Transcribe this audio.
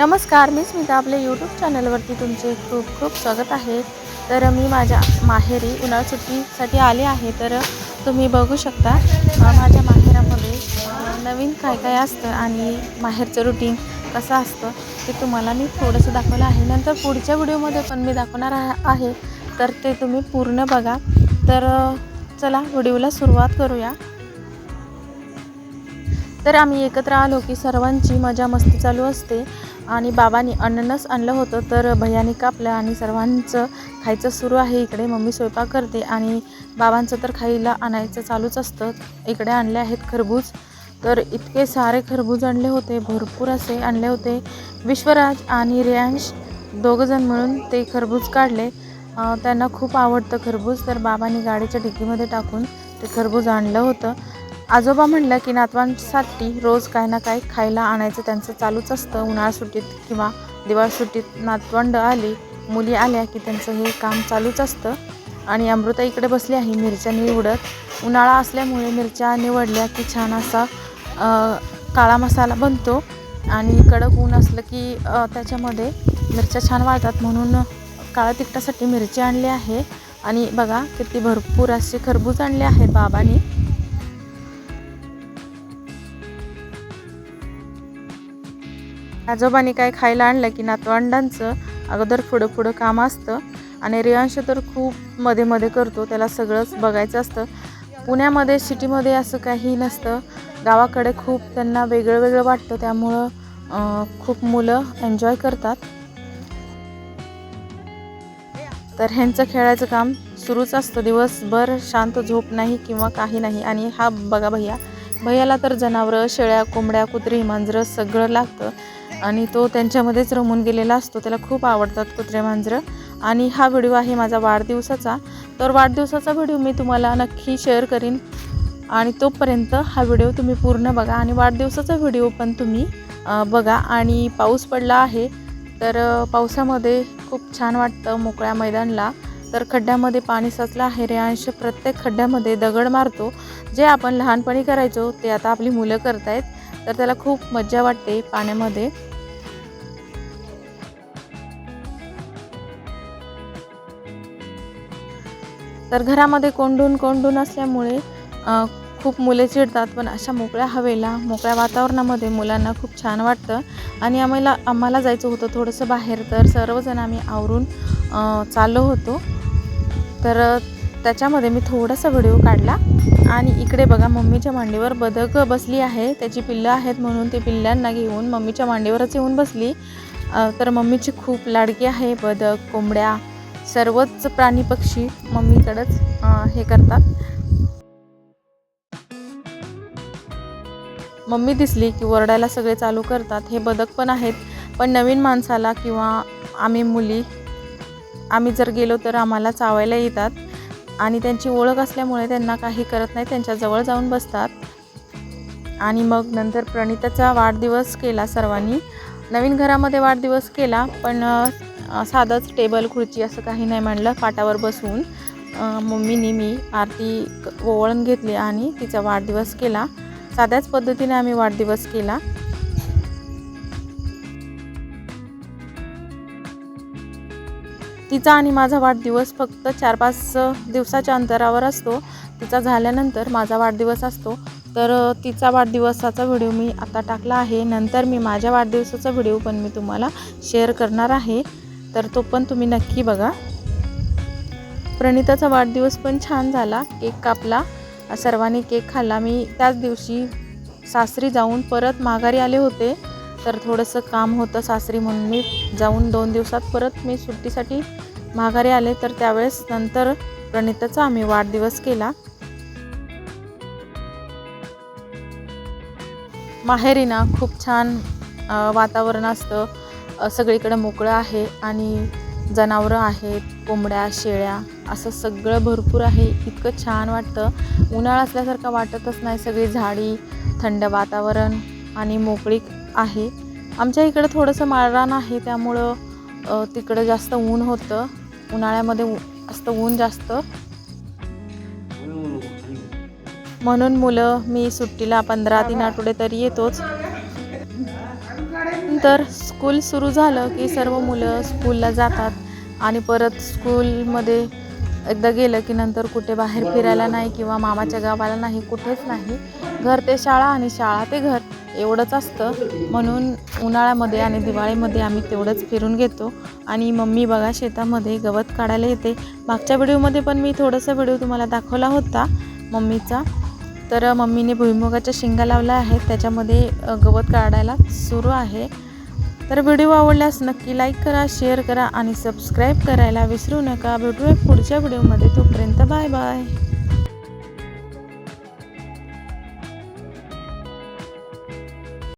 नमस्कार मी स्मिता. आपल्या यूट्यूब चॅनलवरती तुमचे खूप खूप स्वागत आहे. तर मी माझ्या माहेरी उन्हाळ सुट्टीसाठी आले आहे. तर तुम्ही बघू शकता माझ्या माहेरामध्ये नवीन काय काय असतं आणि माहेरचं रुटीन कसं असतं ते तुम्हाला मी थोडंसं दाखवलं आहे. नंतर पुढच्या व्हिडिओमध्ये पण मी दाखवणार आहे- तर ते तुम्ही पूर्ण बघा. तर चला व्हिडिओला सुरुवात करूया. तर आम्ही एकत्र आलो की सर्वांची मजा मस्ती चालू असते. आणि बाबांनी अननस आणलं होतं तर भैयाने कापलं आणि सर्वांचं खायचं सुरू आहे. इकडे मम्मी स्वयंपाक करते आणि बाबांचं तर खायला आणायचं चालूच असतं. इकडे आणले आहेत खरबूज. तर इतके सारे खरबूज आणले होते भरपूर असे आणले होते. विश्वराज आणि रियांश दोघंजण मिळून ते खरबूज काढले. त्यांना खूप आवडतं खरबूज. तर बाबांनी गाडीच्या डिकीमध्ये टाकून ते खरबूज आणलं होतं. आजोबा म्हणलं की नातवांसाठी रोज काय ना काय खायला आणायचं त्यांचं चालूच असतं. उन्हाळा सुट्टीत किंवा दिवाळ सुट्टीत नातवंड आली मुली आल्या की त्यांचं हे काम चालूच असतं. आणि अमृता इकडे बसली आहे मिरच्या निवडत उन्हाळा असल्यामुळे मिरच्या निवडल्या की छान असा काळा मसाला बनतो. आणि कडक ऊन असलं की त्याच्यामध्ये मिरच्या छान वाळतात. म्हणून काळा तिखटासाठी मिरची आणली आहे. आणि बघा किती भरपूर असे खरबूज आणले आहे बाबांनी. आजोबांनी काय खायला आणलं की नातवंडांचं अगोदर पुढं पुढं काम असतं. आणि रियांश तर खूप मध्ये मध्ये करतो त्याला सगळंच बघायचं असतं. पुण्यामध्ये सिटीमध्ये असं काही नसतं. गावाकडे खूप त्यांना वेगळं वेगळं वाटतं त्यामुळं खूप मुलं एन्जॉय करतात. तर ह्यांचं खेळायचं काम सुरूच असतं. दिवसभर शांत झोप नाही किंवा काही नाही. आणि हा बघा भैया भैयाला तर जनावरं शेळ्या कोंबड्या कुत्री मांजरं सगळं लागतं. आणि तो त्यांच्यामध्येच रमून गेलेला असतो. त्याला खूप आवडतात कुत्रे मांजरं. आणि हा व्हिडिओ आहे माझा वाढदिवसाचा. तर वाढदिवसाचा व्हिडिओ मी तुम्हाला नक्की शेअर करीन. आणि तोपर्यंत हा व्हिडिओ तुम्ही पूर्ण बघा. आणि वाढदिवसाचा व्हिडिओ पण तुम्ही बघा. आणि पाऊस पडला आहे तर पावसामध्ये खूप छान वाटतं मोकळ्या मैदानला. तर खड्ड्यामध्ये पाणी साचलं आहे. रे अंश प्रत्येक खड्ड्यामध्ये दगड मारतो. जे आपण लहानपणी करायचो ते आता आपली मुलं करतायत. तर त्याला खूप मज्जा वाटते पाण्यामध्ये. तर घरामध्ये कोंडून कोंडून असल्यामुळे खूप मुले चिडतात पण अशा मोकळ्या हवेला मोकळ्या वातावरणामध्ये मुलांना खूप छान वाटतं. आणि आम्हाला आम्हाला जायचं होतं थोडंसं बाहेर तर सर्वजण आम्ही आवरून चाललो होतो. तर त्याच्यामध्ये मी थोडासा व्हिडिओ काढला. आणि इकडे बघा मम्मीच्या मांडीवर बदक बसली आहे. त्याची पिल्लं आहेत म्हणून ती पिल्लांना घेऊन मम्मीच्या मांडीवरच येऊन बसली. तर मम्मीची खूप लाडकी आहे. बदक कोंबड्या सर्वच प्राणी पक्षी मम्मीकडंच हे करतात. मम्मी दिसली की ओरडायला सगळे चालू करतात. हे बदक पण आहेत. पण नवीन माणसाला किंवा आम्ही मुली आम्ही जर गेलो तर आम्हाला चावायला येतात. आणि त्यांची ओळख असल्यामुळे त्यांना काही करत नाही. त्यांच्याजवळ जाऊन बसतात. आणि मग नंतर प्रणिताचा वाढदिवस केला सर्वांनी. नवीन घरामध्ये वाढदिवस केला पण साधंच टेबल खुर्ची असं काही नाही म्हणलं. पाटावर बसून मम्मीनी मी आरती ओवळून घेतली आणि तिचा वाढदिवस केला. साध्याच पद्धतीने आम्ही वाढदिवस केला. तिचा आणि माझा वाढदिवस फक्त चार पाच दिवसाच्या अंतरावर असतो. तिचा झाल्यानंतर माझा वाढदिवस असतो. तर तिचा वाढदिवसाचा व्हिडिओ मी आता टाकला आहे. नंतर मी माझ्या वाढदिवसाचा व्हिडिओ पण मी तुम्हाला शेअर करणार आहे. तर तो पण तुम्ही नक्की बघा. प्रणिताचा वाढदिवस पण छान झाला. केक कापला. सर्वांनी केक खाल्ला. मी त्याच दिवशी सासरी जाऊन परत माघारी आले होते. तर थोडंसं काम होतं सासरी म्हणून. मी जाऊन दोन दिवसात परत मी सुट्टीसाठी माघारी आले. तर त्यावेळेस नंतर प्रणिताचा आम्ही वाढदिवस केला. माहेरी ना खूप छान वातावरण असतं. सगळीकडे मोकळं आहे आणि जनावरं आहेत कोंबड्या शेळ्या असं सगळं भरपूर आहे. इतकं छान वाटतं. उन्हाळा असल्यासारखं वाटतच नाही. सगळी झाडी थंड वातावरण आणि मोकळीक आहे. आमच्या इकडं थोडंसं माळरान आहे त्यामुळं तिकडं जास्त ऊन होतं. उन्हाळ्यामध्ये ऊ असतं ऊन जास्त. म्हणून मुलं मी सुट्टीला पंधरा तीन आठवडे तरी येतोच. तर स्कूल सुरू झालं की सर्व मुलं स्कूलला जातात आणि परत स्कूलमध्ये एकदा गेलं की नंतर कुठे बाहेर फिरायला नाही किंवा मामाच्या गावाला नाही कुठेच नाही. घर ते शाळा आणि शाळा ते घर एवढंच असतं. म्हणून उन्हाळ्यामध्ये आणि दिवाळीमध्ये आम्ही तेवढंच फिरून घेतो. आणि मम्मी बघा शेतामध्ये गवत काढायला येते. मागच्या व्हिडिओमध्ये पण मी थोडासा व्हिडिओ तुम्हाला दाखवला होता मम्मीचा. तर मम्मीने भुईमुगाच्या शेंगा लावल्या आहेत. त्याच्यामध्ये गवत काढायला सुरू आहे. तर व्हिडिओ आवडल्यास नक्की लाईक करा शेअर करा आणि सबस्क्राईब करायला विसरू नका. भेटूया पुढच्या व्हिडिओमध्ये. तोपर्यंत बाय बाय.